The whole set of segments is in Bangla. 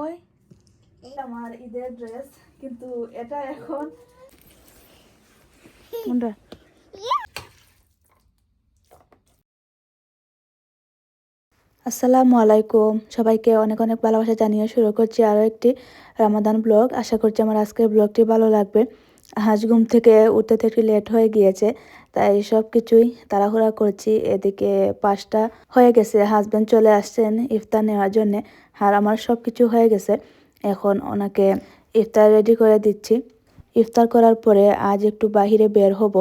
ওই, আমার ঈদের ড্রেস কিন্তু এটা এখন আসসালামু আলাইকুম। সবাইকে অনেক অনেক ভালোবাসা জানিয়ে শুরু করছি আরও একটি রামাদান ব্লগ আশা করছি আমার আজকের ব্লগটি ভালো লাগবে। আজ ঘুম থেকে উঠতে থেকে লেট হয়ে গিয়েছে, তাই সব কিছুই তাড়াহুড়া করছি। এদিকে পাঁচটা হয়ে গেছে হাজব্যান্ড চলে আসছেন ইফতার নেওয়ার জন্যে, আর আমার সব কিছু হয়ে গেছে। এখন ওনাকে ইফতার রেডি করে দিচ্ছি। ইফতার করার পরে আজ একটু বাহিরে বের হব,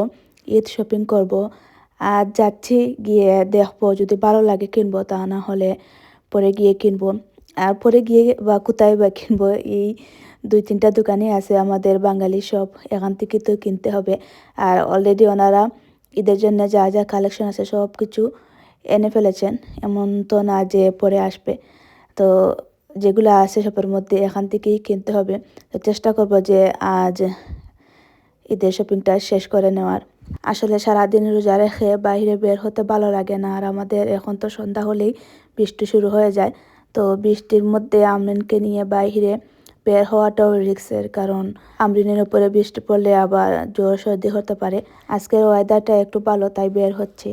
ঈদ শপিং করব। আর যাচ্ছি গিয়ে দেখব, যদি ভালো লাগে কিনবো, তা না হলে পরে গিয়ে কিনবো। আর পরে গিয়ে বা কোথায় বা কিনবো, এই দুই তিনটা দোকানই আছে আমাদের বাঙালি সব এখান থেকে তো কিনতে হবে। আর অলরেডি ওনারা ঈদের জন্য যা যা কালেকশন আছে সব কিছু এনে ফেলেছেন, এমন তো না যে পরে আসবে। তো যেগুলো আছে সবের মধ্যে এখান থেকেই কিনতে হবে। তো চেষ্টা করব যে আজ ঈদের শপিংটা শেষ করে নেওয়ার। আসলে সারাদিন রোজা রেখে বাইরে বের হতে ভালো লাগে না, আর আমাদের এখন তো সন্ধ্যা হলেই বৃষ্টি শুরু হয়ে যায়। তো বৃষ্টির মধ্যে আমরিনকে নিয়ে বাইরে বের হওয়াটাও রিক্সের কারণ আমরিনের উপরে বৃষ্টি পড়লে আবার জ্বর সর্দি হতে পারে আজকের ওয়েদারটা একটু ভালো তাই বের হচ্ছে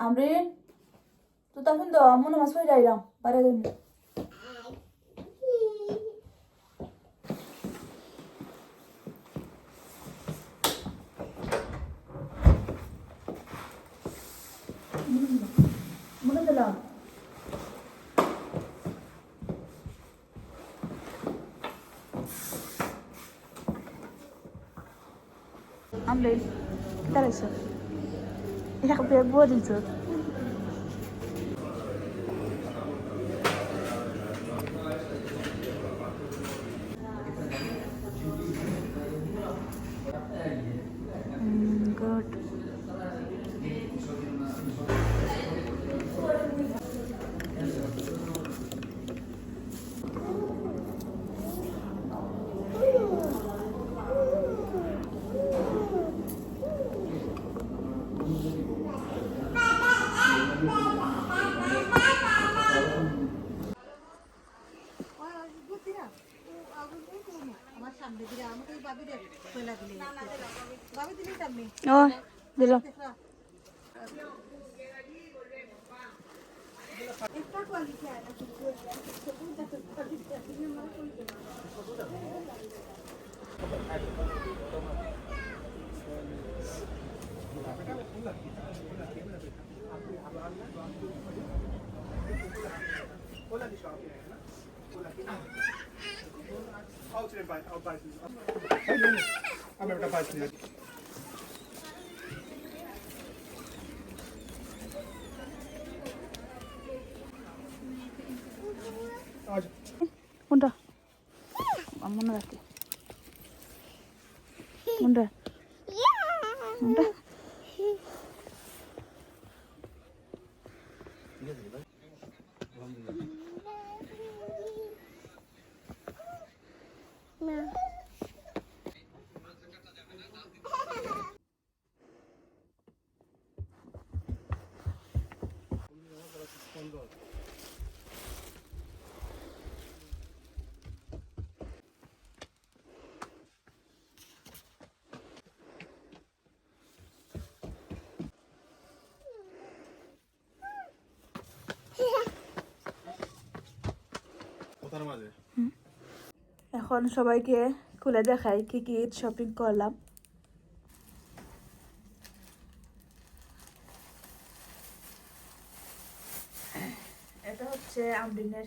আমরিন তো তখন তো মনে মাছ পড়ে যাইলাম পারে মনে দিলাম আমরিন দাঁড়াইছো এখানে বের বলে দিছো Mm, good. আমার সামনে দিলে আমাকে বাবি দেখ কয়লা দিলে বাবি দিলে সামনে ও একটা কোয়ালিটি আছে আমি একটা পাইছি আজ কোনটা মনে রাখি এখন সবাইকে খুলে দেখাই কি কি ঈদ শপিং করলাম। এটা হচ্ছে আমদিনের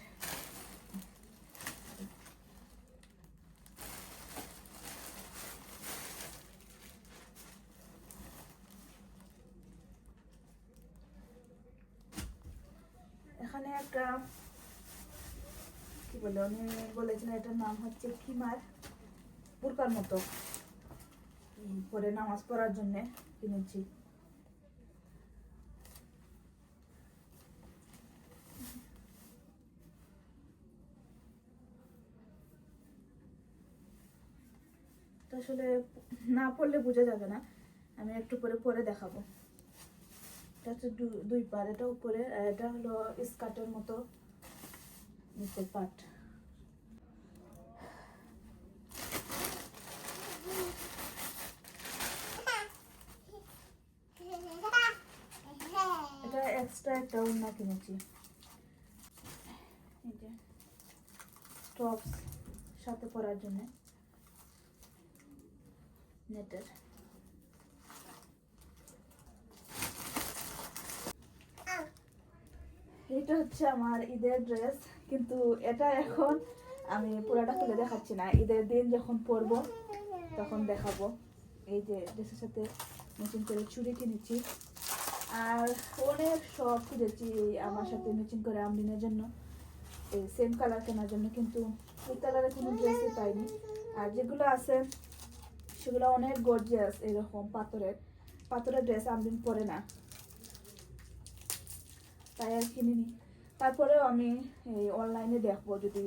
এখানে একটা কি বলে, উনি বলেছেন এটার নাম হচ্ছে খিমার বুরকার মতো। পরে নামাজ পড়ার জন্য কিনেছি। আসলে না পড়লে বোঝা যাবে না। আমি একটু পরে পরে দেখাবো। এটা হচ্ছে দুই পার এটা উপরে এটা হলো স্কার্টের মতো। নিচের পাট এটা এক্সট্রা একটা ওড়না কিনেছি। টপস সাথে পরার জন্য। নেটের এটা হচ্ছে আমার ঈদের ড্রেস কিন্তু এটা এখন আমি পুরাটা খুলে দেখাচ্ছি না। ঈদের দিন যখন পরব, তখন দেখাবো। এই যে ড্রেসের সাথে নতুন করে চুড়ি কিনেছি। আর অনেক শখ খুঁজেছি আমার সাথে ম্যাচিং করে আমদিনের জন্য। এই সেম কালার কেনার জন্য, কিন্তু এই কালারের কোনো ড্রেসই পাইনি। আর যেগুলো আছে, সেগুলো অনেক গর্জিয়াস এরকম পাথরের। পাথরের ড্রেস আমদিন পরে না। তাই আর কিনিনি। তারপরেও আমি এই অনলাইনে দেখব যদি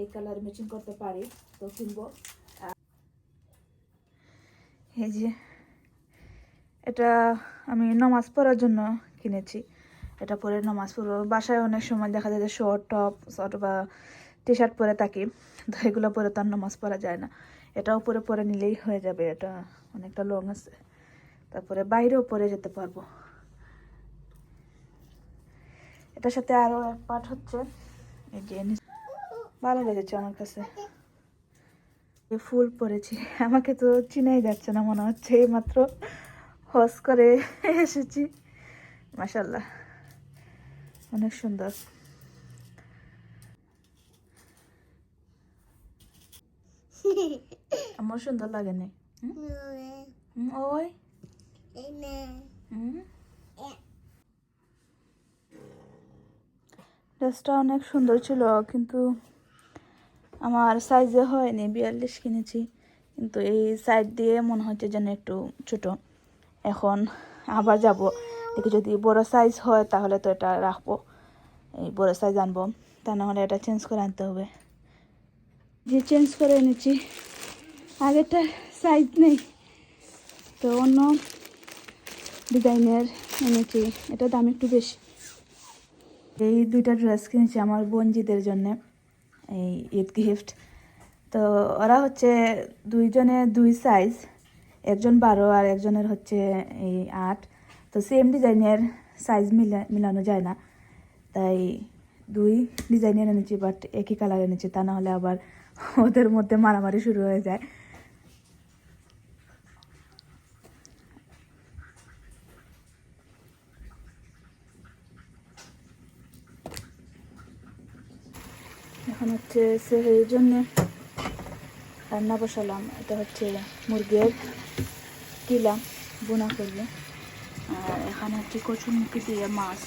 এই কালার ম্যাচিং করতে পারি, তো কিনবো। এই যে, এটা আমি নামাজ পড়ার জন্য কিনেছি। এটা পরে নামাজ পড়ব। বাসায় অনেক সময় দেখা যায় যে শর্ট টপ শর্ট বা টি শার্ট পরে থাকি, তো এগুলো পরে তার নামাজ পড়া যায় না। এটাও পরে পরে নিলেই হয়ে যাবে। এটা অনেকটা লং আছে। তারপরে বাইরেও পরে যেতে পারব। এটার সাথে আরও এক পার্ট হচ্ছে। এই যে ভালো লেগেছে আমার কাছে। ফুল পরেছি। আমাকে তো চিনাই যাচ্ছে না মনে হচ্ছে এই মাত্র হস করে এসেছি। মাসাল্লাহ অনেক সুন্দর। আমার সুন্দর লাগেনি হুম? হুম, ওই? হুম? ড্রেসটা অনেক সুন্দর ছিল, কিন্তু আমার সাইজে হয়নি, বিয়াল্লিশ কিনেছি। কিন্তু এই সাইড দিয়ে মনে হচ্ছে যেন একটু ছোট। এখন আবার যাব। দেখি যদি বড় সাইজ হয় তাহলে তো এটা রাখব। এই বড় সাইজ আনব। তা নাহলে এটা চেঞ্জ করে আনতে হবে। যে চেঞ্জ করে এনেছি, আগেরটা সাইজ নেই। তো অন্য ডিজাইনের এনেছি। এটা দাম একটু বেশি। এই দুইটা ড্রেস কিনেছি আমার বোনজিদের জন্য, এই ঈদ গিফট। তো ওরা হচ্ছে দুইজনে দুই সাইজ একজন বারো আর একজনের হচ্ছে এই আট। তো সেম ডিজাইনের সাইজ মিলা, মিলানো যায় না। তাই দুই ডিজাইনের এনেছি বাট একই কালার এনেছি, তা নাহলে আবার ওদের মধ্যে মারামারি শুরু হয়ে যায়। এখন হচ্ছে সেহের জন্য রান্না বসালাম। এটা হচ্ছে মুরগির কিলাম বোনা করবে। আর এখানে হচ্ছে কচুর মুখি দিয়ে মাছ।